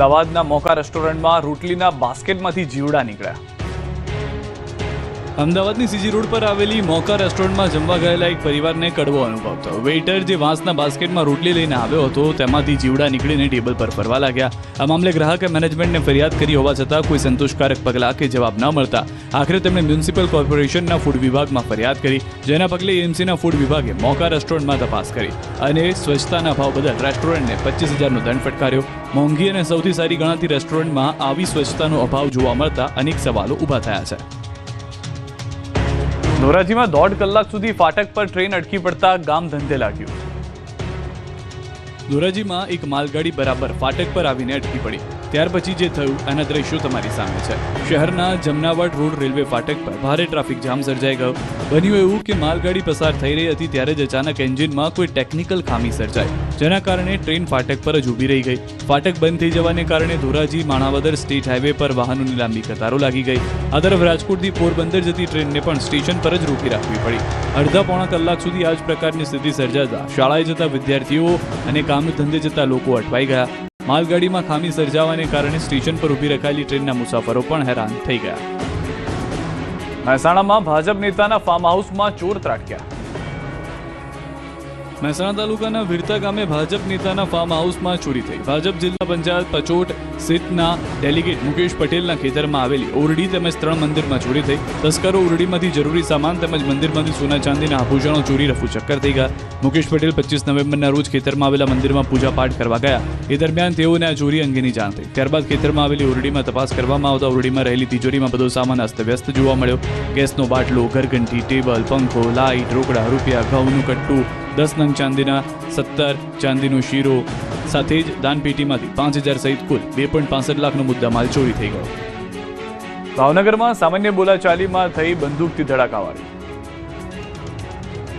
અમદાવાદના મોકા રેસ્ટોરન્ટમાં રોટલીના બાસ્કેટમાંથી જીવડા નીકળ્યા. અમદાવાદની સીજી રોડ પર આવેલી મોકા રેસ્ટોરન્ટમાં જમવા ગયેલા એક પરિવારને કડવો અનુભવ થયો. વેઇટર જે વાંસના બાસ્કેટમાં રોટલી લઈને આવ્યો હતો, તેમાંથી જીવડા નીકળીને ટેબલ પર ફરવા લાગ્યા. આ મામલે ગ્રાહકે મેનેજમેન્ટને ફરિયાદ કરી હોવા છતાં કોઈ સંતોષકારક પગલાં કે જવાબ ન મળતા. આખરે તેમણે મ્યુનિસિપલ કોર્પોરેશનના ફૂડ વિભાગમાં ફરિયાદ કરી, જેના પગલે એમસીના ફૂડ વિભાગે મોકા રેસ્ટોરન્ટમાં તપાસ કરી અને સ્વચ્છતાના ભાવ બદલ રેસ્ટોરન્ટને પચીસ હજારનો દંડ ફટકાર્યો. મોંઘી અને સૌથી સારી ગણાતી રેસ્ટોરન્ટમાં આવી સ્વચ્છતાનો અભાવ જોવા મળતા અનેક સવાલો ઊભા થયા છે. ધોરાજીમાં દોઢ કલાક સુધી ફાટક પર ટ્રેન અટકી પડતા ગામ ધંધે લાગ્યું. ધોરાજીમાં એક માલગાડી બરાબર ફાટક પર આવીને અટકી પડી. ત્યાર પછી જે થયું, એના દ્રશ્યો તમારી સામે છે. શહેરના જમનાવાડ રોડ રેલવે ફાટક પર ભારે ટ્રાફિક જામ સર્જાઈ ગયો. બન્યું એવું કે માલગાડી પસાર થઈ રહી હતી ત્યારે જ અચાનક એન્જિનમાં કોઈ ટેકનિકલ ખામી સર્જાઈ, જેના કારણે ટ્રેન ફાટક પર જ ઊભી રહી ગઈ. ફાટક બંધ થઈ જવાને કારણે ધોરાજી, માણાવદર સ્ટેટ હાઈવે પર વાહનોની લાંબી કતારો લાગી ગઈ. આ તરફ રાજકોટથી પોરબંદર જતી ટ્રેનને પણ સ્ટેશન પર જ રોકી રાખવી પડી. અડધા પોણા કલાક સુધી આ જ પ્રકારની સ્થિતિ સર્જાતા શાળાએ જતા વિદ્યાર્થીઓ અને કામ ધંધે જતા લોકો અટવાઈ ગયા. માલગાડીમાં ખામી સર્જાવાને કારણે સ્ટેશન પર ઊભી રખાયેલી ટ્રેનના મુસાફરો પણ હેરાન થઈ ગયા. મહેસાણામાં ભાજપ નેતાના ફાર્મ હાઉસમાં ચોર ત્રાટક્યા. મહેસાણા તાલુકાના વીરતા ગામે ભાજપ નેતાના ફાર્મ હાઉસમાં ચોરી થઈ. ભાજપ જિલ્લા પંચાયત પચોટ સીટના ડેલિગેટ મુકેશ પટેલના ખેતરમાં આવેલી ઓરડી તેમજ ત્રણ મંદિરમાં ચોરી થઈ. તસ્કરો ઓરડીમાંથી જરૂરી સામાન તેમજ મંદિરમાંથી સોના ચાંદીના આભૂષણો ચોરી, રફુ ચક્કર થઈ ગયા. મુકેશ પટેલ પચીસ નવેમ્બરના રોજ ખેતરમાં આવેલા મંદિરમાં પૂજા પાઠ કરવા ગયા. એ દરમિયાન તેઓને આ ચોરી અંગેની જાણ થઈ. ત્યારબાદ ખેતરમાં આવેલી ઓરડીમાં તપાસ કરવામાં આવતા ઓરડીમાં રહેલી તિજોરીમાં બધો સામાન અસ્તવ્યસ્ત જોવા મળ્યો. ગેસનો બાટલો, ઘરઘંટી, ટેબલ, પંખો, લાઇટ, રોકડા, રૂપિયા, ઘઉંનું કટ્ટું દસ નંગ ચાંદીના સત્તર ચાંદીનો શીરો. સાથે જ દાનપેટીમાંથી પાંચ હજાર સહિત કુલ બે પોઈન્ટ પાસઠ લાખનો મુદ્દામાલ ચોરી થઈ ગયો. ભાવનગરમાં સામાન્ય બોલાચાલીમાં થઈ બંદૂકથી ધડાકાવાળી.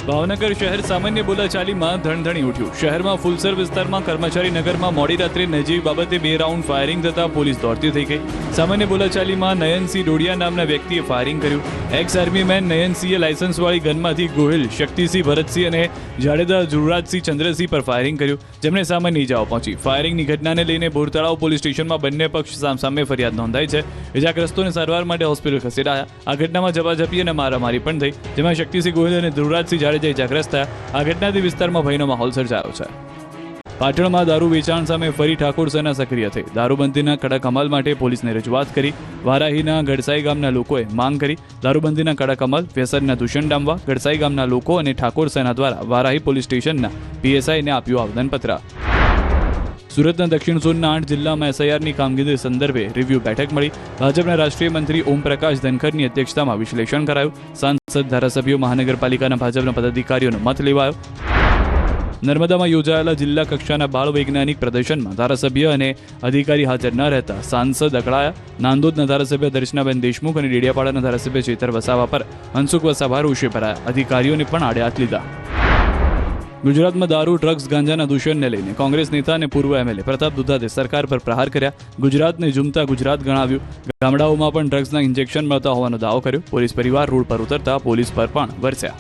ભાવનગર શહેર સામાન્ય બોલાચાલીમાં ધણધણી ઉઠ્યું. શહેરમાં ફુલસર વિસ્તારમાં કર્મચારી નગરમાં મોડી રાત્રે નજીવી બાબતે બે રાઉન્ડ ફાયરિંગ થતા પોલીસ દોડતી થઈ ગઈ. સામાન્ય બોલાચાલીમાં નયનસિંહ ડોડિયા નામના વ્યક્તિએ ફાયરિંગ કર્યું. એક્સ આર્મી મેન નયનસિંહે લાયસન્સવાળી ગનમાંથી ગોહિલ, શક્તિસિંહ, ભરતસિંહ અને જાડેજા ધ્રુવરાજસિંહ, ચંદ્રસિંહ પર ફાયરિંગ કર્યું. જેમને સામાન્ય ઇજાઓ પહોંચી. ફાયરિંગની ઘટનાને લઈને બોરતળાવ પોલીસ સ્ટેશનમાં બંને પક્ષ સામસામે ફરિયાદ નોંધાઈ છે. ઇજાગ્રસ્તોને સારવાર માટે હોસ્પિટલ ખસેડાયા. આ ઘટનામાં ઝપાઝપી અને મારામારી પણ થઈ, જેમાં શક્તિસિંહ ગોહિલ અને ધ્રુવરાજસિંહ જાડેજા ઇજાગ્રસ્ત આ ઘટનાથી વિસ્તારમાં ભયનો માહોલ સર્જાયો છે. પાટણમાં દારૂ વેચાણ સામે ફરી ઠાકોર સેના સક્રિય થઈ. દારૂબંધીના કડક અમલ માટે પોલીસને રજૂઆત કરી. વારાહીના ગડસાઈ ગામના લોકોએ માંગ કરી. દારૂબંધીના કડક અમલ, વ્યસનના દૂષણ ડામવા ગડસાઈ ગામના લોકો અને ઠાકોર સેના દ્વારા વારાહી પોલીસ સ્ટેશનના પીએસઆઈને આપ્યું આવેદનપત્ર. સુરતના દક્ષિણ ઝોનના આઠ જિલ્લામાં એસઆઈઆરની કામગીરી સંદર્ભે રિવ્યુ બેઠક મળી. ભાજપના રાષ્ટ્રીય મંત્રી ઓમપ્રકાશ ધનખરની અધ્યક્ષતામાં વિશ્લેષણ કરાયું. સાંસદ, ધારાસભ્યો, મહાનગરપાલિકાના ભાજપના પદાધિકારીઓનો મત લેવાયો. નર્મદામાં યોજાયેલા જિલ્લા કક્ષાના બાળ વૈજ્ઞાનિક પ્રદર્શનમાં ધારાસભ્ય અને અધિકારી હાજર ન રહેતા સાંસદ અકળાયા. નાંદોદના ધારાસભ્ય દર્શનાબેન દેશમુખ અને ડેડિયાપાડાના ધારાસભ્ય ચેતર વસાવા પર હંસુક વસાવા રોષે ભરાયા. અધિકારીઓને પણ આડે હાથ લીધા. ગુજરાતમાં દારૂ ડ્રગ્સ ગાંજાના દૂષણને લઈને કોંગ્રેસ નેતા અને પૂર્વ એમએલએ પ્રતાપ દુધાતે સરકાર પર પ્રહાર કર્યા. ગુજરાતને ઝૂમતા ગુજરાત ગણાવ્યું. ગામડાઓમાં પણ ડ્રગ્સના ઇન્જેક્શન મળતા હોવાનો દાવો કર્યો. પોલીસ પરિવાર રોડ પર ઉતરતા પોલીસ પર પણ વરસ્યા.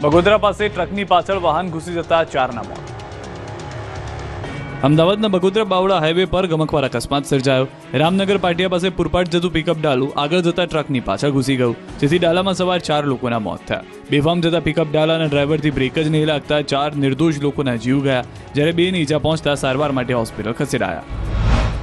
બગોદરા પાસે ટ્રકની પાછળ વાહન ઘૂસી જતા ચારના મોત. અમદાવાદના બગોદરા બાવળા હાઈવે પર ગમકવાર અકસ્માત સર્જાયો. રામનગર પાટિયા પાસે પુરપાટ જતું પિકઅપ ડાલુ આગળ જતા ટ્રકની પાછળ ઘૂસી ગયું, જેથી ડાલામાં સવાર ચાર લોકોના મોત થયા. બેફામ જતા પિકઅપ ડાલાના ડ્રાઈવરથી બ્રેક જ નહીં લાગતા ચાર નિર્દોષ લોકોના જીવ ગયા, જ્યારે બેને ઈજા પહોંચતા સારવાર માટે હોસ્પિટલ ખસેડાયા.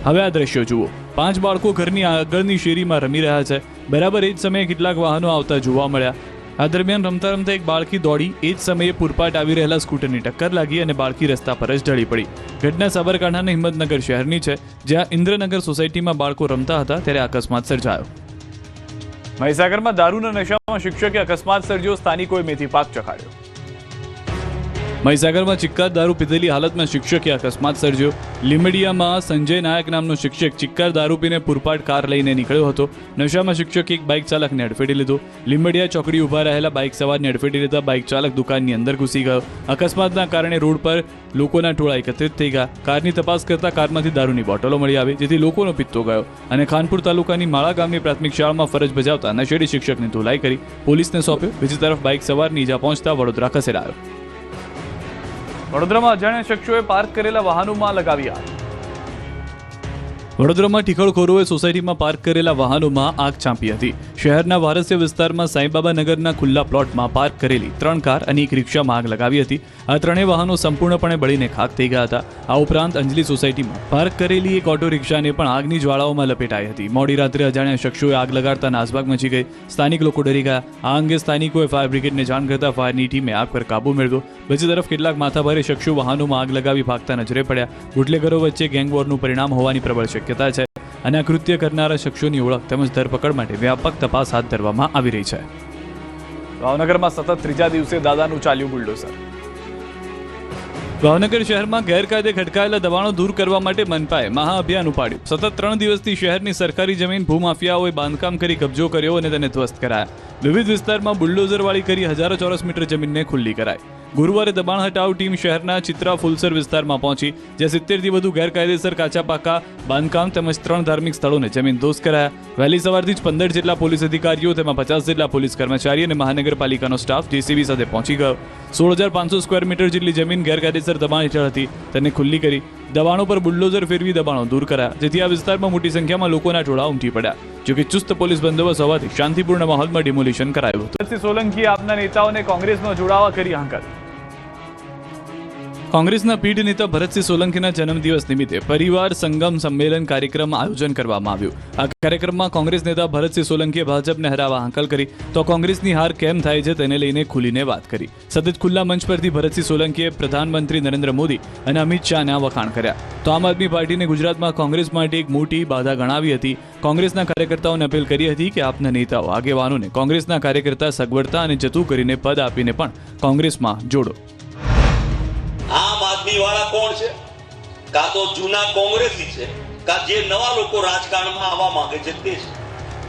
હવે આ દ્રશ્યો જુઓ. પાંચ બાળકો ઘરની આગળની શેરીમાં રમી રહ્યા છે. બરાબર એ જ સમયે કેટલાક વાહનો આવતા જોવા મળ્યા. આ દરમિયાન રમતા રમતા એક બાળકી દોડી, એ જ સમયે પૂરપાટ આવી રહેલા સ્કૂટરની ટક્કર લાગી અને બાળકી રસ્તા પર જ ઢળી પડી. ઘટના સાબરકાંઠાના હિંમતનગર શહેરની છે, જ્યાં ઇન્દ્રનગર સોસાયટીમાં બાળકો રમતા હતા ત્યારે અકસ્માત સર્જાયો. મહીસાગરમાં દારૂના નશામાં શિક્ષકે અકસ્માત સર્જ્યો, સ્થાનિકોએ મેથી પાક ચખાડ્યો. મહીસાગરમાં ચિક્કાર દારૂ પીધેલી હાલતમાં શિક્ષકે અકસ્માત સર્જ્યો. લીમડિયામાં સંજય નાયક નામનો શિક્ષક ચિક્કાર દારૂ પીને પૂરપાટ કાર લઈને નીકળ્યો હતો. નશામાં શિક્ષકે એક બાઇક ચાલકને અડફેટી લીધો. લીમડિયા ચોકડી ઊભા રહેલા બાઇક સવારને અડફેટી લેતા બાઇક ચાલક દુકાનની અંદર ઘૂસી ગયો. અકસ્માતના કારણે રોડ પર લોકોના ટોળા એકત્રિત થઈ ગયા. કારની તપાસ કરતા કારમાંથી દારૂની બોટલો મળી આવી, જેથી લોકોનો પિત્તો ગયો અને ખાનપુર તાલુકાની માળા ગામની પ્રાથમિક શાળામાં ફરજ બજાવતા નશેડી શિક્ષકની ધોલાઈ કરી પોલીસને સોંપ્યો. બીજી તરફ બાઇક સવારની ઈજા પહોંચતા વડોદરા ખસેડાયો. વડોદરામાં અજાણ્યા શખ્સોએ પાર્ક કરેલા વાહનોમાં લગાવી આગ. વડોદરામાં ઠીકળખોરોએ સોસાયટીમાં પાર્ક કરેલા વાહનોમાં આગ ચાંપી હતી. શહેરના વારસ્ય વિસ્તારમાં સાંઈબાબા નગરના ખુલ્લા પ્લોટમાં પાર્ક કરેલી ત્રણ કાર અને એક રિક્ષામાં આગ લગાવી હતી. આ ત્રણેય વાહનો સંપૂર્ણપણે બળીને ખાક થઈ ગયા હતા. આ ઉપરાંત અંજલિ સોસાયટીમાં પાર્ક કરેલી એક ઓટો રિક્ષાને પણ આગની જ્વાળાઓમાં લપેટાઈ હતી. મોડી રાત્રે અજાણ્યા શખ્સોએ આગ લગાડતા નાસભાગ મચી ગઈ. સ્થાનિક લોકો ડરી ગયા. આ અંગે સ્થાનિકોએ ફાયર બ્રિગેડને જાણ કરતા ફાયરની ટીમે આગ પર કાબુ મેળવ્યો. બીજી તરફ કેટલાક માથાભારે શખ્સો વાહનોમાં આગ લગાવી ભાગતા નજરે પડ્યા. બુટલેગરો વચ્ચે ગેંગવોરનું પરિણામ હોવાની પ્રબળ શક્યતા છે અને આ કૃત્ય કરનારા શખ્સોની ઓળખ તેમજ ધરપકડ માટે વ્યાપક તપાસ હાથ ધરવામાં આવી રહી છે. ભાવનગરમાં સતત ત્રીજા દિવસે દાદાનું ચાલ્યું બુલડોઝર. ભાવનગર શહેરમાં ગેરકાયદે ખટકાયેલા દબાણો દૂર કરવા માટે મનપાએ મહાઅભિયાન ઉપાડ્યું. સતત ત્રણ દિવસથી શહેરની સરકારી જમીન, ભૂમાફિયાઓએ બાંધકામ કરી કબજો કર્યો અને તેને ધ્વસ્ત કરાયા. વિવિધ વિસ્તારમાં બુલડોઝરવાળી કરી હજારો ચોરસ મીટર જમીનને ખુલ્લી કરાઈ. ગુરુવારે દબાણ હટાવ ટીમ શહેરના ચિત્રા ફુલસર વિસ્તારમાં પહોંચી, જ્યાં સિત્તેરથી વધુ ગેરકાયદેસર કાચા પાકા બાંધકામ તેમજ ત્રણ ધાર્મિક સ્થળોને જમીન દોસ્ત કરાયા. વહેલી સવારથી જ પંદર જેટલા પોલીસ અધિકારીઓ તેમાં પચાસ જેટલા પોલીસ કર્મચારી અને મહાનગરપાલિકાનો સ્ટાફ જેસીબી સાથે પહોંચી ગયો. સોળ હજાર પાંચસો સ્ક્વેર મીટર જેટલી જમીન ગેરકાયદેસર દબાણ હેઠળ હતી, તેને ખુલ્લી કરી દબાણો પર બુલડોઝર ફેરવી દબાણો દૂર કરાયા, જેથી આ વિસ્તારમાં મોટી સંખ્યામાં લોકોના ટોળા ઉમટી પડ્યા જોકે ચુસ્ત પોલીસ બંદોબસ્ત હોવાથી શાંતિપૂર્ણ માહોલમાં ડિમોલિશન કરાયું હતું. સોલંકી આપના નેતાઓને કોંગ્રેસનો જોડાવા કરી હાંકલ કોંગ્રેસના પીઢ નેતા ભરતસિંહ સોલંકીના જન્મદિવસ નિમિત્તે પરિવાર સંગમ સંમેલન કાર્યક્રમ આયોજન કરવામાં આવ્યું. આ કાર્યક્રમમાં કોંગ્રેસ નેતા ભરતસિંહ સોલંકીએ ભાજપને હરાવવા હાંકલ કરી, તો કોંગ્રેસની હાર કેમ થાય છે તેને લઈને ખુલીને વાત કરી. સતત ખુલ્લા મંચ પરથી ભરતસિંહ સોલંકીએ પ્રધાનમંત્રી નરેન્દ્ર મોદી અને અમિત શાહના વખાણ કર્યા. તો આમ આદમી પાર્ટીને ગુજરાતમાં કોંગ્રેસ માટે એક મોટી બાધા ગણાવી હતી. કોંગ્રેસના કાર્યકર્તાઓને અપીલ કરી હતી કે આપના નેતાઓ, આગેવાનોને કોંગ્રેસના કાર્યકર્તા સગવડતા અને જતું કરીને પદ આપીને પણ કોંગ્રેસમાં જોડો. આમ આદમી વાળા કોણ છે? કાં તો જૂના કોંગ્રેસી છે, કાં જે નવા લોકો રાજકારણમાં આવવા માંગે છે તે છે.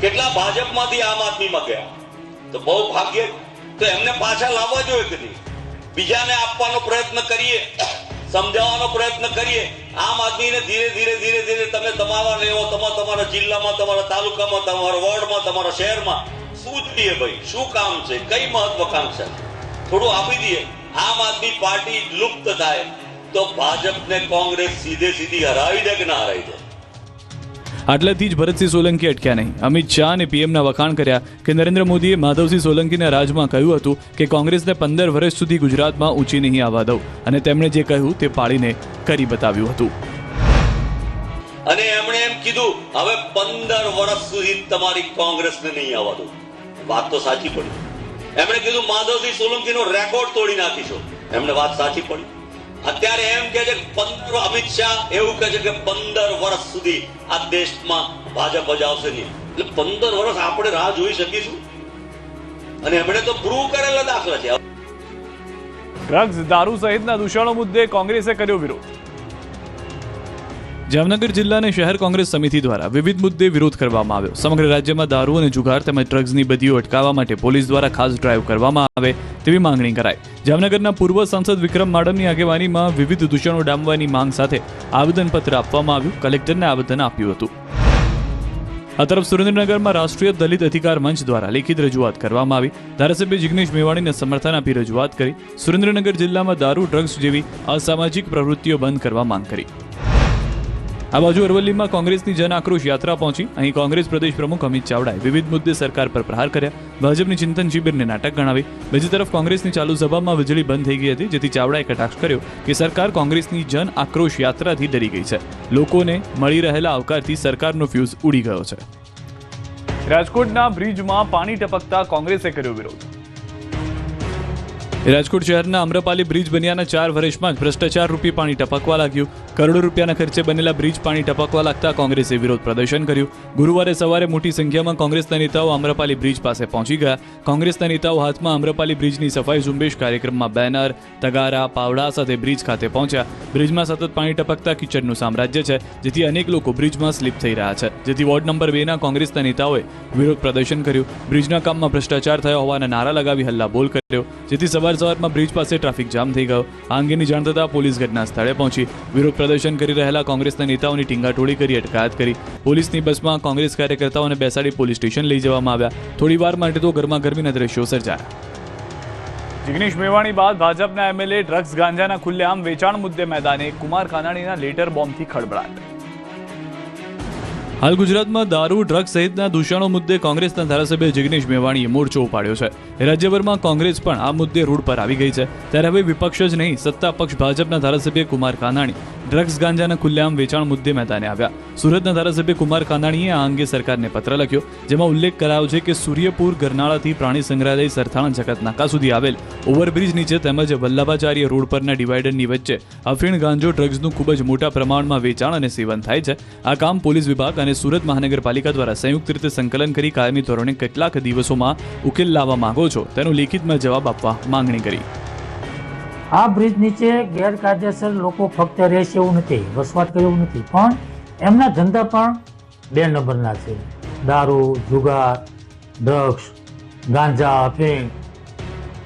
કેટલા ભાજપમાંથી આમ આદમીમાં ગયા? તો બહુ ભાગ્ય તો એમને પાછા લાવવા જોઈએ કે નહીં? બીજાને આપવાનો પ્રયત્ન કરીએ, સમજાવવાનો પ્રયત્ન કરીએ. આમ આદમીને ધીરે ધીરે ધીરે ધીરે તમે તમારા લેવો તમારા તમારા જિલ્લામાં, તમારા તાલુકામાં, તમારા વોર્ડમાં, તમારા શહેરમાં શું જોઈએ ભાઈ? શું કામ છે? કઈ મહત્વકાંક્ષા છે? થોડું આપી દઈએ. આમ આદમી પાર્ટી લુપ્ત થાય તો ભાજપને કોંગ્રેસ સીધે સીધી હરાવી દે કે ના હરાવી દે? આટલાથી જ ભરતસિંહ સોલંકી અટક્યા નહીં. અમિત શાહ અને પીએમના વખાણ કર્યા કે નરેન્દ્ર મોદીએ માધવસિંહ સોલંકીના રાજમાં કહ્યું હતું કે કોંગ્રેસને પંદર વર્ષ સુધી ગુજરાતમાં ઊંચી નહીં આવવા દઉં. અને તેમણે જે કહ્યું તે પાળીને કરી બતાવ્યું હતું. અને એમણે એમ કીધું હવે પંદર વર્ષ સુધી તમારી કોંગ્રેસને નહીં આવવા દઉં. વાત તો સાચી પડી. એમણે કીધું માધવસિંહ સોલંકીનો રેકોર્ડ તોડી નાખીશું. એમને વાત સાચી પડી. અત્યારે એમ કે છે પંદર, અમિત શાહ એવું કહે છે કે પંદર વર્ષ સુધી આ દેશમાં ભાજપ જ આવશે નહીં. એટલે પંદર વર્ષ આપણે રાહ જોઈ શકીશું. અને એમણે તો પ્રૂવ કરેલા દાખલા છે. ડ્રગ્સ, દારૂ સહિતના દૂષણો મુદ્દે કોંગ્રેસે કર્યો વિરોધ. જામનગર જિલ્લાને શહેર કોંગ્રેસ સમિતિ દ્વારા વિવિધ મુદ્દે વિરોધ કરવામાં આવ્યો. સમગ્ર રાજ્યમાં દારૂ અને જુગાર તેમજ ડ્રગ્સની બદીઓ અટકાવવા માટે પોલીસ દ્વારા ખાસ ડ્રાઈવ કરવામાં આવે તેવી માંગણી કરાઈ. જામનગરના પૂર્વ સાંસદ વિક્રમ માડમની આગેવાનીમાં વિવિધ દૂષણો ડામવાની માંગ સાથે આવેદનપત્ર આપવામાં આવ્યું. કલેક્ટરને આવેદન આપ્યું હતું. આ તરફ સુરેન્દ્રનગરમાં રાષ્ટ્રીય દલિત અધિકાર મંચ દ્વારા લેખિત રજૂઆત કરવામાં આવી. ધારાસભ્ય જિગ્નેશ મેવાણીને સમર્થન આપી રજૂઆત કરી. સુરેન્દ્રનગર જિલ્લામાં દારૂ, ડ્રગ્સ જેવી અસામાજિક પ્રવૃત્તિઓ બંધ કરવા માંગ કરી. આ બાજુ અરવલ્લીમાં કોંગ્રેસની જન આક્રોશ યાત્રા પહોંચી. અહીં કોંગ્રેસ પ્રદેશ પ્રમુખ અમિત ચાવડાએ વિવિધ મુદ્દે સરકાર પર પ્રહાર કર્યા. ભાજપની ચિંતન શિબિરને નાટક ગણાવી. બીજી તરફ કોંગ્રેસની ચાલુ સભામાં વીજળી બંધ થઈ ગઈ હતી, જેથી ચાવડાએ કટાક્ષ કર્યો કે સરકાર કોંગ્રેસની જન આક્રોશ યાત્રાથી ડરી ગઈ છે. લોકોને મળી રહેલા આવકારથી સરકારનો ફ્યુઝ ઉડી ગયો છે. રાજકોટના બ્રિજમાં પાણી ટપકતા કોંગ્રેસે કર્યો વિરોધ. રાજકોટ શહેરના અમ્રપાલી બ્રિજ બન્યાના ચાર વર્ષમાં જ ભ્રષ્ટાચાર રૂપી પાણી ટપકવા લાગ્યું. કરોડો રૂપિયાના ખર્ચે બનેલા બ્રિજ પાણી ટપકવા લાગતા કોંગ્રેસે વિરોધ પ્રદર્શન કર્યું. ગુરુવારે સવારે મોટી સંખ્યામાં કોંગ્રેસના નેતાઓ અમ્રપાલી બ્રિજ પાસે પહોંચી ગયા. કોંગ્રેસના નેતાઓ હાથમાં અમ્રપાલી બ્રિજની સફાઈ ઝુંબેશ કાર્યક્રમમાં બેનર, તગારા, પાવડા સાથે બ્રિજ ખાતે પહોંચ્યા. બ્રિજમાં સતત પાણી ટપકતા કિચડનું સામ્રાજ્ય છે, જેથી અનેક લોકો બ્રિજમાં સ્લીપ થઈ રહ્યા છે. જેથી વોર્ડ નંબર બેના કોંગ્રેસના નેતાઓએ વિરોધ પ્રદર્શન કર્યું. બ્રિજના કામમાં ભ્રષ્ટાચાર થયો હોવાના નારા લગાવી હલ્લા બોલ કર્યો. જેથી સવાર સવારમાં બ્રિજ પાસે ટ્રાફિક જામ થઈ ગયો. આ અંગેની જાણ થતાં પોલીસ ઘટના સ્થળે પહોંચી. વિરોધ પ્રદર્શન કરી રહેલા કોંગ્રેસના નેતાઓની ટીંગાટોળી કરી, અટકાયત કરી. પોલીસની બસમાં કોંગ્રેસ કાર્યકર્તાઓને બેસાડી પોલીસ સ્ટેશન લઈ જવામાં આવ્યા. થોડી વાર માટે તો ગરમાગરમીના દ્રશ્યો સર્જાયા. જિગ્નેશ મેવાણી બાદ ભાજપના એમએલએ ડ્રગ્સ ગાંજાના ખુલ્લેઆમ વેચાણ મુદ્દે મેદાને કુમાર કાનાણીના લેટર બોમ્બથી ખળબળાટ હાલ ગુજરાતમાં દારૂ, ડ્રગ્સ સહિતના દૂષણો મુદ્દે કોંગ્રેસના ધારાસભ્ય જિગ્નેશ મેવાણીએ મોરચો ઉપાડ્યો છે. રાજ્યભરમાં કોંગ્રેસ પણ આ મુદ્દે રૂડ પર આવી ગઈ છે. ત્યારે હવે વિપક્ષ જ નહીં, સત્તા પક્ષ ભાજપના ધારાસભ્ય કુમાર કાનાણી ડ્રગ્સ ગાંજાના ખુલ્લેઆમ વેચાણ મુદ્દે મેદાને આવ્યા. સુરતના ધારાસભ્ય કુમાર કાનાણીએ આ અંગે સરકારને પત્ર લખ્યો, જેમાં ઉલ્લેખ કરાયો છે કે સૂર્યપુર ગરનાળાથી પ્રાણી સંગ્રહાલય સરથાણા જગતનાકા સુધી આવેલ ઓવરબ્રિજ નીચે તેમજ વલ્લભાચાર્ય રોડ પરના ડિવાઈડરની વચ્ચે અફીણ ગાંજો ડ્રગ્સનું ખૂબ જ મોટા પ્રમાણમાં વેચાણ અને સેવન થાય છે. આ કામ પોલીસ વિભાગ અને સુરત મહાનગરપાલિકા દ્વારા સંયુક્ત રીતે સંકલન કરી કાયમી ધોરણે કેટલાક દિવસોમાં ઉકેલ લાવવા માંગો છો? તેનો લેખિતમાં જવાબ આપવા માંગણી કરી. આ બ્રિજ નીચે ગેરકાયદેસર લોકો ફક્ત રહેશે એવું નથી, વસવાટ કરે એવું નથી. પણ એમના ધંધા પણ બે નંબરના છે. દારૂ, જુગાર ડ્રગ્સ ગાંજા અફીણ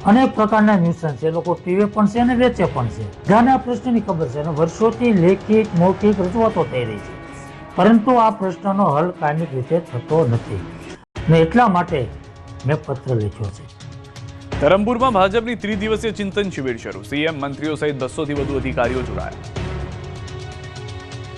અનેક પ્રકારના ન્યુસન છે. લોકો પીવે પણ છે અને વેચે પણ છે. બધાને આ પ્રશ્નની ખબર છે અને વર્ષોથી લેખિત, મૌખિક રજૂઆતો થઈ રહી છે. પરંતુ આ પ્રશ્નનો હલ કાયમિક રીતે થતો નથી. ને એટલા માટે મેં પત્ર લખ્યો છે. ધરમપુરમાં ભાજપની ત્રિદિવસીય ચિંતન શિબિર શરૂ. સીએમ મંત્રીઓ સહિત બસોથી વધુ અધિકારીઓ જોડાયા.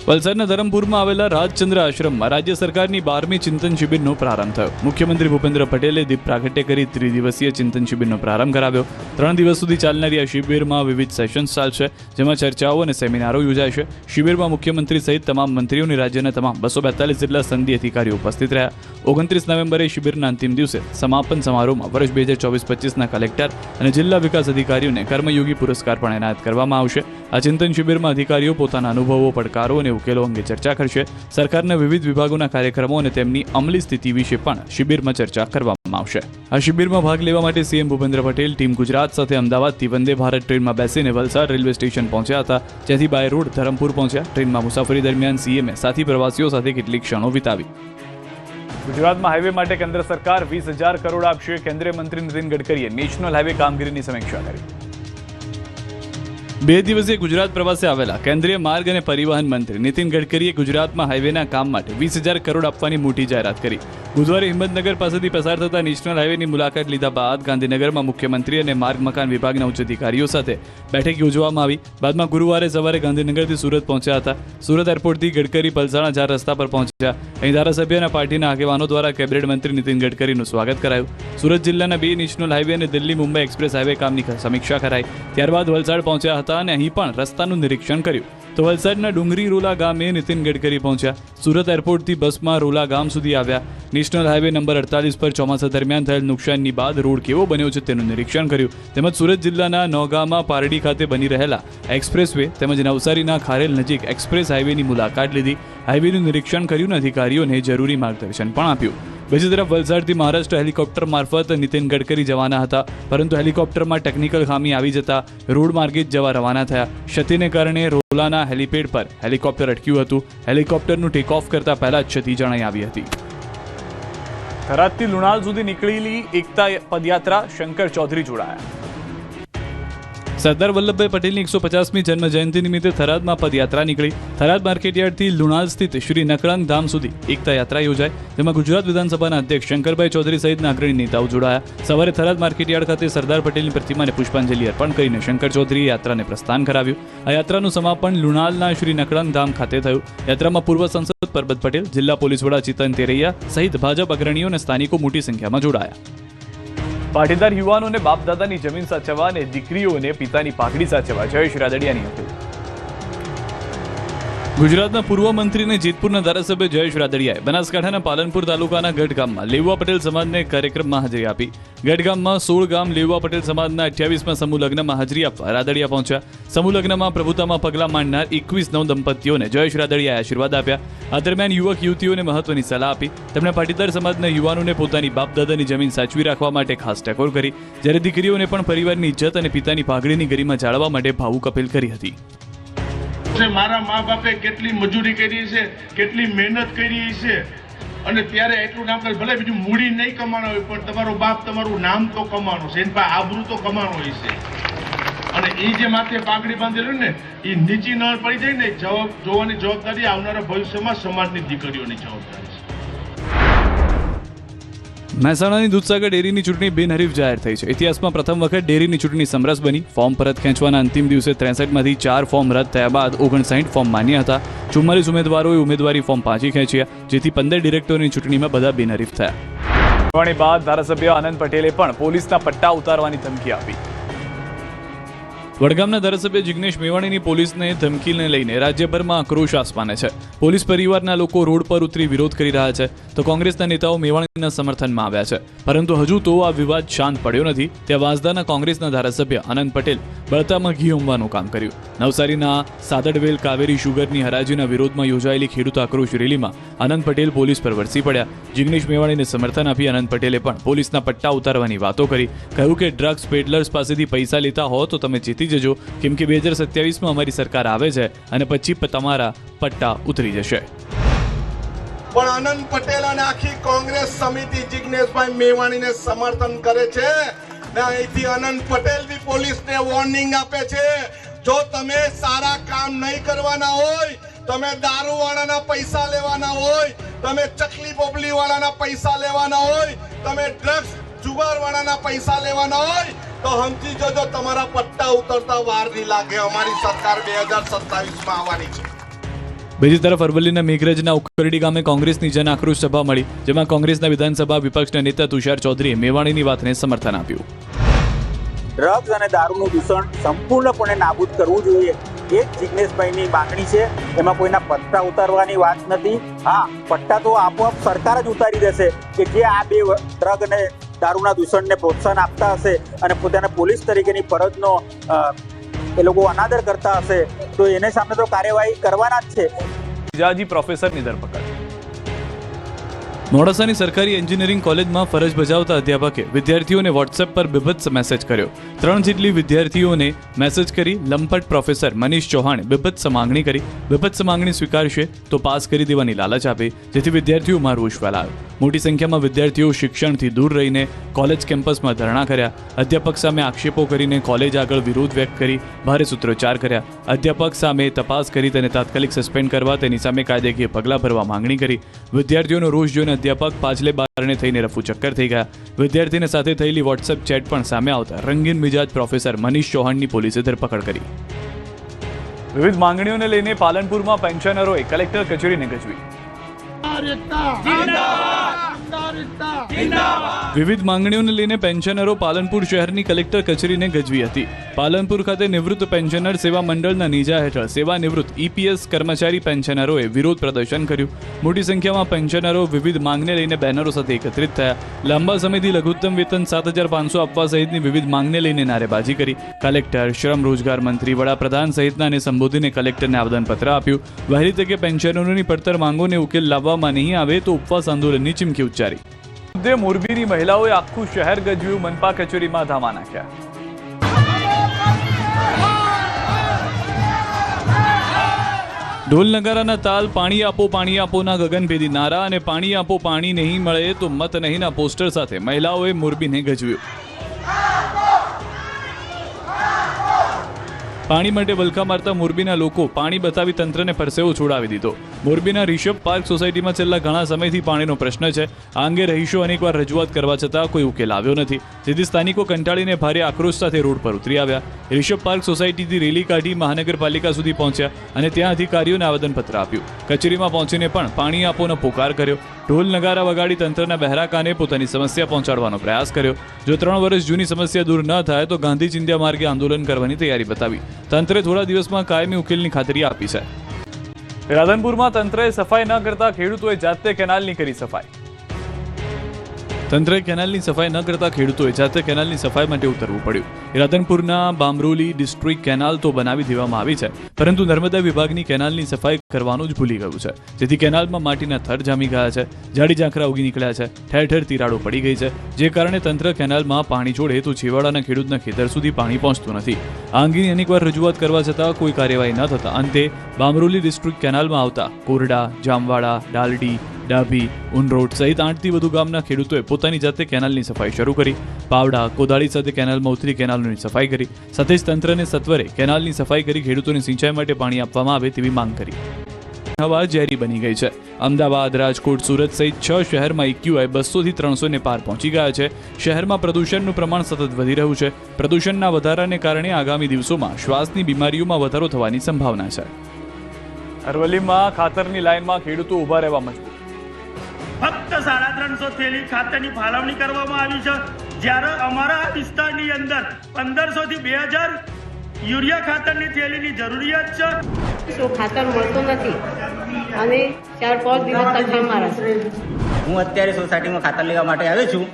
વલસાડના ધરમપુરમાં આવેલા રાજચંદ્ર આશ્રમમાં રાજ્ય સરકારની બારમી ચિંતન શિબિરનો પ્રારંભ થયો. મુખ્યમંત્રી ભૂપેન્દ્ર પટેલે દીપ પ્રાગટ્ય કરી ત્રિદિવસીય ચિંતન શિબિરનો પ્રારંભ કરાવ્યો. ત્રણ દિવસ સુધી ચાલનારી આ શિબિરમાં વિવિધ સેશન્સ ચાલશે, જેમાં ચર્ચાઓ અને સેમિનારો યોજાશે. શિબિરમાં મુખ્યમંત્રી સહિત તમામ મંત્રીઓ અને રાજ્યના તમામ બસો બેતાલીસ જેટલા સંધિ અધિકારીઓ ઉપસ્થિત રહ્યા. ઓગણત્રીસ નવેમ્બરે શિબિરના અંતિમ દિવસે સમાપન સમારોહમાં વર્ષ બે હજાર ચોવીસ પચીસના કલેક્ટર અને જિલ્લા વિકાસ અધિકારીઓને કર્મયોગી પુરસ્કાર પણ એનાયત કરવામાં આવશે. આ ચિંતન શિબિરમાં અધિકારીઓ પોતાના અનુભવો, પડકારો અને ઉકેલો અંગે ચર્ચા કરશે. સરકારના વિવિધ વિભાગોના કાર્યક્રમો અને તેમની અમલી સ્થિતિ વિશે પણ શિબિરમાં ચર્ચા કરવામાં આવશે. આ શિબિરમાં ભાગ લેવા માટે સીએમ ભૂપેન્દ્ર પટેલ, ટીમ ગુજરાત સાથે અમદાવાદથી વંદે ભારત ટ્રેનમાં બેસીને વલસાડ રેલવે સ્ટેશન પહોંચ્યા હતા. જેથી બાય રોડ ધરમપુર પહોંચ્યા. ટ્રેનમાં મુસાફરી દરમિયાન સીએમએ સાથી પ્રવાસીઓ સાથે કેટલીક ક્ષણો વિતાવી. ગુજરાતમાં હાઈવે માટે કેન્દ્ર સરકાર વીસ હજાર કરોડ આપશે. કેન્દ્રીય મંત્રી નીતિન ગડકરીએ નેશનલ હાઈવે કામગીરીની સમીક્ષા કરી. બે દિવસીય ગુજરાત પ્રવાસે આવેલા કેન્દ્રીય માર્ગ અને પરિવહન મંત્રી નીતિન ગડકરીએ ગુજરાતમાં હાઈવેના કામ માટે વીસ હજાર કરોડ આપવાની મોટી જાહેરાત કરી. બુધવારે હિંમતનગર પાસેથી પસાર થતા નેશનલ હાઈવેની મુલાકાત લીધા બાદ ગાંધીનગરમાં મુખ્યમંત્રી અને માર્ગ મકાન વિભાગના ઉચ્ચ અધિકારીઓ સાથે બેઠક યોજવામાં આવી. બાદમાં ગુરુવારે સવારે ગાંધીનગરથી સુરત પહોંચ્યા હતા. સુરત એરપોર્ટથી ગડકરી પલસાણા ચાર રસ્તા પર પહોંચ્યા. અહીં ધારાસભ્ય અને પાર્ટીના આગેવાનો દ્વારા કેબિનેટ મંત્રી નીતિન ગડકરીનું સ્વાગત કરાયું. સુરત જિલ્લાના બે નેશનલ હાઈવે અને દિલ્હી મુંબઈ એક્સપ્રેસ હાઈવે કામની સમીક્ષા કરાઈ. ત્યારબાદ વલસાડ પહોંચ્યા હતા. અને અહીં પણ રસ્તાનું નિરીક્ષણ કર્યું. તો વલસાડના ડુંગરી રોલા ગામે નીતિન ગડકરી પહોંચ્યા. સુરત એરપોર્ટથી બસમાં રોલા ગામ સુધી આવ્યા. નેશનલ હાઈવે નંબર અડતાલીસ પર ચોમાસા દરમિયાન થયેલ નુકસાનની બાદ રોડ કેવો બન્યો છે તેનું નિરીક્ષણ કર્યું. તેમજ સુરત જિલ્લાના નોગામાં પારડી ખાતે બની રહેલા એક્સપ્રેસ વે તેમજ નવસારીના ખારેલ નજીક એક્સપ્રેસ હાઈવેની મુલાકાત લીધી. હાઈવેનું નિરીક્ષણ કર્યું અને અધિકારીઓને જરૂરી માર્ગદર્શન પણ આપ્યું. બીજી તરફ વલસાડથી મહારાષ્ટ્ર હેલિકોપ્ટર મારફત નીતિન ગડકરી જવાના હતા. પરંતુ હેલિકોપ્ટરમાં ટેકનિકલ ખામી આવી જતા રોડ માર્ગે જ જવા રવાના થયા. ક્ષતિને કારણે રોલાના હેલિપેડ પર હેલિકોપ્ટર અટક્યું હતું. હેલિકોપ્ટરનું ટેક ઓફ કરતા પહેલા જ ક્ષતિ જણાઈ આવી હતી. થરાદથી લુણાલ સુધી નીકળેલી એકતા પદયાત્રા શંકર ચૌધરી જોડાયા. સરદાર વલ્લભભાઈ પટેલની એકસો પચાસમી જન્મ જયંતિ નિમિત્તે થરાદમાં પદયાત્રા નીકળી. થરાદ માર્કેટયાર્ડથી લુણાલ સ્થિત શ્રી નકળાંગ ધામ સુધી એકતા યાત્રા યોજાઈ. જેમાં ગુજરાત વિધાનસભાના અધ્યક્ષ શંકરભાઈ ચૌધરી સહિતના અગ્રણી નેતાઓ જોડાયા. સવારે થરાદ માર્કેટયાર્ડ ખાતે સરદાર પટેલની પ્રતિમાને પુષ્પાંજલિ અર્પણ કરીને શંકર ચૌધરીએ યાત્રાને પ્રસ્થાન કરાવ્યું. આ યાત્રાનું સમાપન લુણાલના શ્રી નકળાંગ ધામ ખાતે થયું. યાત્રામાં પૂર્વ સંસદ પરબત પટેલ, જિલ્લા પોલીસ વડા ચિતન તેરૈયા સહિત ભાજપ અગ્રણીઓ અને સ્થાનિકો મોટી સંખ્યામાં જોડાયા. પાટીદાર યુવાનોને બાપદાદાની જમીન સાચવવા અને દીકરીઓને પિતાની પાઘડી સાચવવા. જયેશ રાદડિયાની અપીલ. ગુજરાતના પૂર્વ મંત્રી અને જેતપુરના ધારાસભ્ય જયેશ રાદડિયાએ બનાસકાંઠાના પાલનપુર તાલુકાના ગઢ ગામમાં લેવા પટેલ સમાજને કાર્યક્રમમાં હાજરી આપી. ગઢ ગામમાં સોળ ગામ લેવા પટેલ સમાજના અઠ્યાવીસમાં સમૂહ લગ્નમાં હાજરી આપવા રાદડિયા પહોંચ્યા. સમૂહ લગ્નમાં પ્રભુતામાં પગલાં માંડનાર એકવીસ નવ દંપતીઓને જયેશ રાદડિયાએ આશીર્વાદ આપ્યા. આ દરમિયાન યુવક યુવતીઓને મહત્વની સલાહ આપી. તેમણે પાટીદાર સમાજના યુવાનોને પોતાની બાપ દાદાની જમીન સાચવી રાખવા માટે ખાસ ટકોર કરી. જ્યારે દીકરીઓને પણ પરિવારની ઇજ્જત અને પિતાની પાઘડીની ગરિમા જાળવવા માટે ભાવુક અપીલ કરી હતી. મારા મા બાપે કેટલી મજૂરી કરી છે, કેટલી મહેનત કરી છે. અને ત્યારે એટલું નામ કરે, ભલે બીજું મૂડી નહીં કમાણો હોય, પણ તમારો બાપ તમારું નામ તો કમાણો છે, એની પાસે આબરૂ તો કમાણો હોય છે. અને એ જે માથે પાઘડી બાંધેલું ને એ નીચી ન પડી જાય ને, જવાબ જોવાની જવાબદારી આવનારા ભવિષ્યમાં સમાજની દીકરીઓની જવાબદારી છે. મહેસાણાની દૂધસાગર ડેરીની ચૂંટણી બિનહરીફ જાહેર થઈ છે. ઇતિહાસમાં પ્રથમ વખત ડેરીની ચૂંટણી સમરસ બની. ફોર્મ પરત ખેંચવાના અંતિમ દિવસે ત્રેસઠમાંથી ચાર ફોર્મ રદ થયા બાદ ઓગણસાઠ ફોર્મ માન્ય હતા. ચુમ્માલીસ ઉમેદવારોએ ઉમેદવારી ફોર્મ પાછી ખેંચ્યા, જેથી પંદર ડિરેક્ટરોની ચૂંટણીમાં બધા બિનહરીફ થયા. ચૂંટણી બાદ ધારાસભ્ય આનંદ પટેલે પણ પોલીસના પટ્ટા ઉતારવાની ધમકી આપી. વડગામના ધારાસભ્ય જિગ્નેશ મેવાણીની પોલીસને ધમકીને લઈને રાજ્યભરમાં આક્રોશ આસમાને છે. પોલીસ પરિવારના લોકો રોડ પર ઉતરી વિરોધ કરી રહ્યા છે. તો કોંગ્રેસના નેતાઓ મેવાણીના સમર્થનમાં આવ્યા છે. પરંતુ હજુ તો આ વિવાદ શાંત પડ્યો નથી. ત્યાં વાંસદાના કોંગ્રેસના ધારાસભ્ય આનંદ પટેલ બળતામાં ઘી ઉમવાનું કામ કર્યું. નવસારીના સાદડવેલ કાવેરી શુગરની હરાજીના વિરોધમાં યોજાયેલી ખેડૂત આક્રોશ રેલીમાં આનંદ પટેલ પોલીસ પર વરસી પડ્યા. જિગ્નેશ મેવાણીને સમર્થન આપી આનંદ પટેલે પણ પોલીસના પટ્ટા ઉતારવાની વાતો કરી. કહ્યું કે ડ્રગ્સ પેડલર્સ પાસેથી પૈસા લેતા હો તો તમે જીતી જજો, કેમ કે બે હજાર સત્યાવીસમાં અમારી સરકાર આવે છે અને પછી તમારા પટ્ટા ઉતરી જશે. પણ આનંદ પટેલ અને આખી કોંગ્રેસ સમિતિ જિગ્નેશભાઈ મેવાણીને સમર્થન કરે છે ને અહીંથી આનંદ પટેલ બી પોલીસને વોર્નિંગ આપે છે. જો તમે સારા કામ નહીં કરવાના હોય, તમે દારૂવાળાના પૈસા લેવાના હોય, તમે ચકલી બોબલી વાળાના પૈસા લેવાના હોય, તમે ડ્રગ્સ જુગાર વાળાના પૈસા લેવાના હોય તો સમજી જોજો તમારા પટ્ટા ઉતરતા વાર નહીં લાગે. અમારી સરકાર બે હજાર સત્તાવીસમાં આવવાની છે. બીજી તરફ અરવલ્લીના મેઘરજના ઉકરડી ગામે કોંગ્રેસની જન આક્રોશ સભા મળી જેમાં કોંગ્રેસના વિધાનસભા વિપક્ષના નેતા તુષાર ચૌધરીએ મેવાણીની વાતને સમર્થન આપ્યું. ડ્રગ્સ અને દારૂનું દૂષણ સંપૂર્ણપણે નાબૂદ કરવું જોઈએ. એ જિગ્નેશભાઈની માંગણી છે એમાં કોઈના પટ્ટા ઉતારવાની વાત નથી. હા પટ્ટા તો આપોઆપ સરકાર જ ઉતારી દેશે કે જે આ બે ડ્રગ અને દારૂના દૂષણને પ્રોત્સાહન આપતા હશે અને પોતાના પોલીસ તરીકેની ફરજનો એ લોકો અનાદર કરતા હશે, તો એને સામે તો કાર્યવાહી કરવાના જ છે. જીજાજી પ્રોફેસરની ધરપકડ. મોડાસાની સરકારી એન્જિનિયરિંગ કોલેજમાં ફરજ બજાવતા અધ્યાપકે વિદ્યાર્થીઓને વોટ્સએપ પર બિભત્સ મેસેજ કર્યો. ત્રણ જેટલી વિદ્યાર્થીઓને મેસેજ કરી લંપટ પ્રોફેસર મનીષ ચૌહાણે બિભત્સ માંગણી કરી. બિભત્સ માંગણી સ્વીકારશે તો પાસ કરી દેવાની લાલચ આપી, જેથી વિદ્યાર્થીઓમાં રોષ ફેલાયો. મોટી સંખ્યામાં વિદ્યાર્થીઓ શિક્ષણથી દૂર રહીને કોલેજ કેમ્પસમાં ધરણા કર્યા. અધ્યાપક સામે આક્ષેપો કરીને કોલેજ આગળ વિરોધ વ્યક્ત કરી, ભારે સૂત્રોચ્ચાર કર્યા. અધ્યાપક સામે તપાસ કરી તેને તાત્કાલિક સસ્પેન્ડ કરવા, તેની સામે કાયદેકીય પગલાં ભરવા માંગણી કરી. વિદ્યાર્થીઓનો રોષ જોઈને અધ્યાપક પાછલે બારણે થઈને રફુ ચક્કર થઈ ગયા. વિદ્યાર્થીને સાથે થયેલી વોટ્સએપ ચેટ પણ સામે આવતા રંગીન મિજાજ પ્રોફેસર મનીષ ચૌહાણની પોલીસે ધરપકડ કરી. વિવિધ માંગણીઓને લઈને પાલનપુરમાં પેન્શનરોએ કલેક્ટર કચેરીને ગજવી. વિવિધ માંગણીઓને લઈને પેન્શનરો પાલનપુર શહેરની કલેક્ટર કચેરીને ગજવી હતી. પાલનપુર ખાતે નિવૃત્ત પેન્શનર સેવા મંડળના નીજા હેઠળ સેવા નિવૃત્ત ઈપીએસ કર્મચારી પેન્શનરોએ વિરોધ પ્રદર્શન કર્યું. મોટી સંખ્યામાં પેન્શનરો વિવિધ માંગને લઈને બેનરો સાથે એકત્રિત થયા. લાંબા સમયથી લઘુત્તમ વેતન સાત હજાર પાંચસો આપવા સહિતની વિવિધ માંગને લઈને નારેબાજી કરી. કલેક્ટર, શ્રમ રોજગાર મંત્રી, વડાપ્રધાન સહિતનાને સંબોધીને કલેક્ટરને આવેદનપત્ર આપ્યું. વહેલી તકે પેન્શનરોની પડતર માંગોને ઉકેલ લાવવામાં નહીં આવે તો ઉપવાસ આંદોલનની ચીમકી ઉચ્ચારી. મુદ્દે મોરબીની મહિલાઓએ આખું શહેર ગજવ્યું, મનપા કચેરીમાં ધામા નાખ્યા. ઢોલ નગારાના તાલ, પાણી આપો, પાણી આપોના ગગનભેદી નારા અને પાણી આપો, પાણી નહીં મળે તો મત નહીંના પોસ્ટર સાથે મહિલાઓએ મોરબીને ગજવ્યું. પાણી માટે વલખા મારતા મોરબીના લોકો પાણી બતાવી તંત્રને પરસેવો છોડાવી દીધો. મોરબીના રિષભ પાર્ક સોસાયટીમાં છેલ્લા ઘણા સમયથી પાણીનો પ્રશ્ન છે. આ અંગે રહીશો અનેકવાર રજૂઆત કરવા છતાં કોઈ ઉકેલ આવ્યો નથી. જેથી સ્થાનિકો કંટાળીને ભારે આક્રોશ સાથે રોડ પર ઉતરી આવ્યા. રિષભ પાર્ક સોસાયટીથી રેલી કાઢી મહાનગરપાલિકા સુધી પહોંચ્યા અને ત્યાં અધિકારીઓને આવેદનપત્ર આપ્યું. કચેરીમાં પહોંચીને પણ પાણી આપોનો પોકાર કર્યો. ઢોલ નગારા વગાડી તંત્રના બહેરા કાને પોતાની સમસ્યા પહોંચાડવાનો પ્રયાસ કર્યો. જો ત્રણ વર્ષ જૂની સમસ્યા દૂર ન થાય તો ગાંધી ચિંધ્યા માર્ગે આંદોલન કરવાની તૈયારી બતાવી. તંત્રે થોડા દિવસમાં કાયમી ઉકેલની ખાતરી આપી છે. રાધનપુરમાં તંત્રએ સફાઈ ન કરતા ખેડૂતોએ જાતે કેનાલની કરી સફાઈ. તંત્રએ કેનાલની સફાઈ ન કરતા ખેડૂતોએ જાતે કેનાલની સફાઈ માટે ઉતરવું પડ્યું. રાધનપુરના બામરોલી ડિસ્ટ્રિક્ટ કેનાલ તો બનાવી દેવામાં આવી છે, પરંતુ નર્મદા વિભાગની કેનાલની સફાઈ કરવાનું જ ભૂલી ગયું છે. જેથી કેનાલમાં માટીના થર જામી ગયા છે, જાડી ઝાંખરા ઉગી નીકળ્યા છે, ઠેર ઠેર તિરાડો પડી ગઈ છે, જે કારણે તંત્ર કેનાલમાં પાણી છોડે તો છેવાડાના ખેડૂતના ખેતર સુધી પાણી પહોંચતું નથી. આ અંગેની અનેકવાર રજૂઆત કરવા છતાં કોઈ કાર્યવાહી ન થતા અંતે બામરોલી ડિસ્ટ્રિક્ટ કેનાલમાં આવતા કોરડા, જામવાડા, ડાલડી ડાભી, ઉનરોડ સહિત આઠથી વધુ ગામના ખેડૂતોએ પોતાની જાતે કેનાલની સફાઈ શરૂ કરી. પાવડા કોદાળી સાથે કેનાલમાં ઉતરી કેનાલોની સફાઈ કરી. સાથે જ તંત્રને સત્વરે કેનાલની સફાઈ કરી ખેડૂતોને સિંચાઈ માટે પાણી આપવામાં આવે તેવી માંગ કરી. હવા ઝેરી બની ગઈ છે. અમદાવાદ, રાજકોટ, સુરત સહિત છ શહેરમાં ઇક્યુઆઈ બસોથી ત્રણસો ને પાર પહોંચી ગયા છે. શહેરમાં પ્રદૂષણનું પ્રમાણ સતત વધી રહ્યું છે. પ્રદૂષણના વધારાને કારણે આગામી દિવસોમાં શ્વાસની બીમારીઓમાં વધારો થવાની સંભાવના છે. અરવલ્લીમાં ખાતરની લાઇનમાં ખેડૂતો ઊભા રહેવા મજબૂર ફક્ત સાડા ત્રણસો થેલી ખાતરની ફાળવણી કરવામાં આવી છે. જ્યારે અમારા વિસ્તારની અંદર પંદરસો થી બે હજાર યુરિયા ખાતરની થેલીની જરૂરિયાત છે. શું ખાતર મળતું નથી? અને ચાર પાંચ દિવસ મારે હું અત્યારે સોસાયટીમાં ખાતર લેવા માટે આવ્યો છું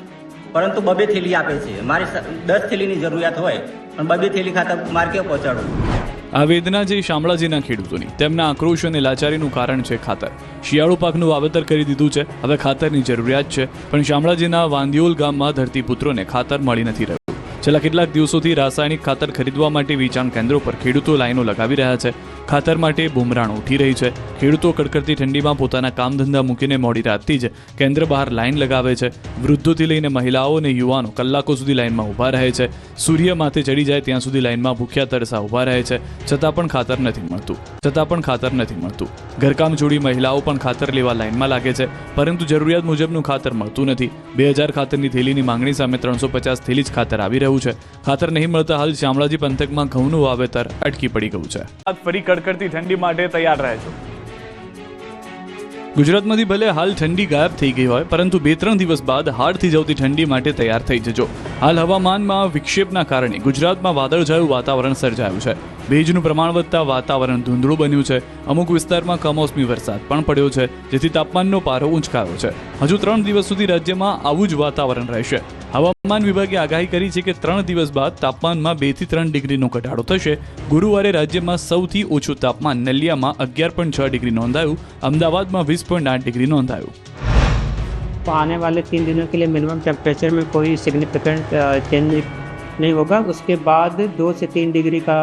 પરંતુ બબે થેલી આપે છે. મારી દસ થેલીની જરૂરિયાત હોય પણ બબે થેલી ખાતર મારે કેવું પહોંચાડવું? આ વેદના જે શામળાજીના ખેડૂતોની, તેમના આક્રોશ અને લાચારીનું કારણ છે ખાતર. શિયાળુ પાકનું વાવેતર કરી દીધું છે, હવે ખાતરની જરૂરિયાત છે, પણ શામળાજીના વાંદિયોલ ગામમાં ધરતીપુત્રોને ખાતર મળી નથી રહ્યું. છેલ્લા કેટલાક દિવસોથી રાસાયણિક ખાતર ખરીદવા માટે વેચાણ કેન્દ્રો પર ખેડૂતો લાઈનો લગાવી રહ્યા છે. ખાતર માટે બુમરાણ ઉઠી રહી છે. ખેડૂતો કડકડતી ઠંડીમાં પોતાના કામ ધંધા મૂકીને મોડી રાતથી જ કેન્દ્ર બહાર લાઇન લગાવે છે. વૃદ્ધોથી લઈને મહિલાઓ અને યુવાનો કલાકો સુધી લાઇનમાં ઊભા રહે છે. સૂર્ય માથે ચડી જાય ત્યાં સુધી લાઇનમાં ભૂખ્યા તરસા ઊભા રહે છે. છતાં પણ ખાતર નથી મળતું. છતાં પણ ખાતર નથી મળતું. ઘરકામ જોડી મહિલાઓ પણ ખાતર લેવા લાઇનમાં લાગે છે. પરંતુ જરૂરિયાત મુજબનું ખાતર મળતું નથી. બે હજાર ખાતરની થેલીની માંગણી સામે ત્રણસો પચાસ થેલી જ ખાતર આવી રહ્યું છે. ખાતર નહીં મળતા હાલ શામળાજી પંથકમાં ઘઉંનું વાવેતર અટકી પડી ગયું છે. ફરી કડકડતી ઠંડી માટે તૈયાર રહે છે. ગુજરાતમાંથી ભલે હાલ ઠંડી ગાયબ થઈ ગઈ હોય, પરંતુ બે ત્રણ દિવસ બાદ હાડથી જવતી ઠંડી માટે તૈયાર થઈ જજો. હાલ હવામાનમાં વિક્ષેપના કારણે ગુજરાતમાં વાદળછાયું વાતાવરણ સર્જાયું છે. ભેજનું પ્રમાણ વધતા વાતાવરણ ધૂંધળું બન્યું છે અમુક વિસ્તારમાં કમોસમી વરસાદ પણ પડ્યો છે જેથી તાપમાનનો પારો ઊંચકાયો છે હજુ ત્રણ દિવસ સુધી રાજ્યમાં આવું જ વાતાવરણ રહેશે હવામાન વિભાગે આગાહી કરી છે કે ત્રણ દિવસ બાદ તાપમાનમાં બે થી ત્રણ ડિગ્રીનો ઘટાડો થશે ગુરુવારે રાજ્યમાં સૌથી ઓછું તાપમાન નલિયામાં અગિયાર પોઈન્ટ છ ડિગ્રી નોંધાયું અમદાવાદમાં વીસ પોઈન્ટ આઠ ડિગ્રી નોંધાયું तो आने वाले तीन दिनों के लिए मिनिमम टेम्परेचर में कोई सिग्निफिकेंट चेंज नहीं होगा उसके बाद दो से तीन डिग्री का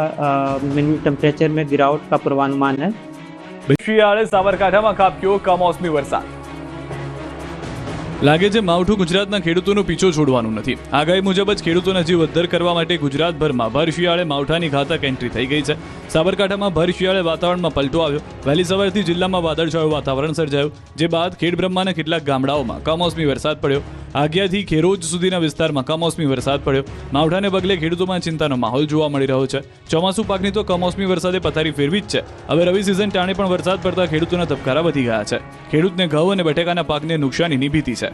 मिनिमम टेम्परेचर में गिरावट का पूर्वानुमान है શિયાળે સાબરકાંઠામાં ખાબક્યો કમોસમી વરસાદ લાગે છે માવઠું ગુજરાતના ખેડૂતોનો પીછો છોડવાનું નથી. આગાહી મુજબ જ ખેડૂતોના જીવ અદ્ધર કરવા માટે ગુજરાતભરમાં ભર શિયાળે માવઠાની ઘાતક એન્ટ્રી થઈ ગઈ છે. સાબરકાંઠામાં ભર શિયાળે વાતાવરણમાં પલટો આવ્યો. વહેલી સવારથી જિલ્લામાં વાદળછાયું વાતાવરણ સર્જાયું, જે બાદ ખેડબ્રહ્માના કેટલાક ગામડાઓમાં કમોસમી વરસાદ પડ્યો. આગિયાથી ખેરોજ સુધીના વિસ્તારમાં કમોસમી વરસાદ પડ્યો. માવઠાને પગલે ખેડૂતોમાં ચિંતાનો માહોલ જોવા મળી રહ્યો છે. ચોમાસુ પાકની તો કમોસમી વરસાદે પથારી ફેરવી જ છે. હવે રવિ સિઝન ટાણે પણ વરસાદ પડતા ખેડૂતોના ધબકારા વધી ગયા છે. ખેડૂતને ઘઉં અને બટેકાના પાકને નુકસાનીની ભીતિ છે.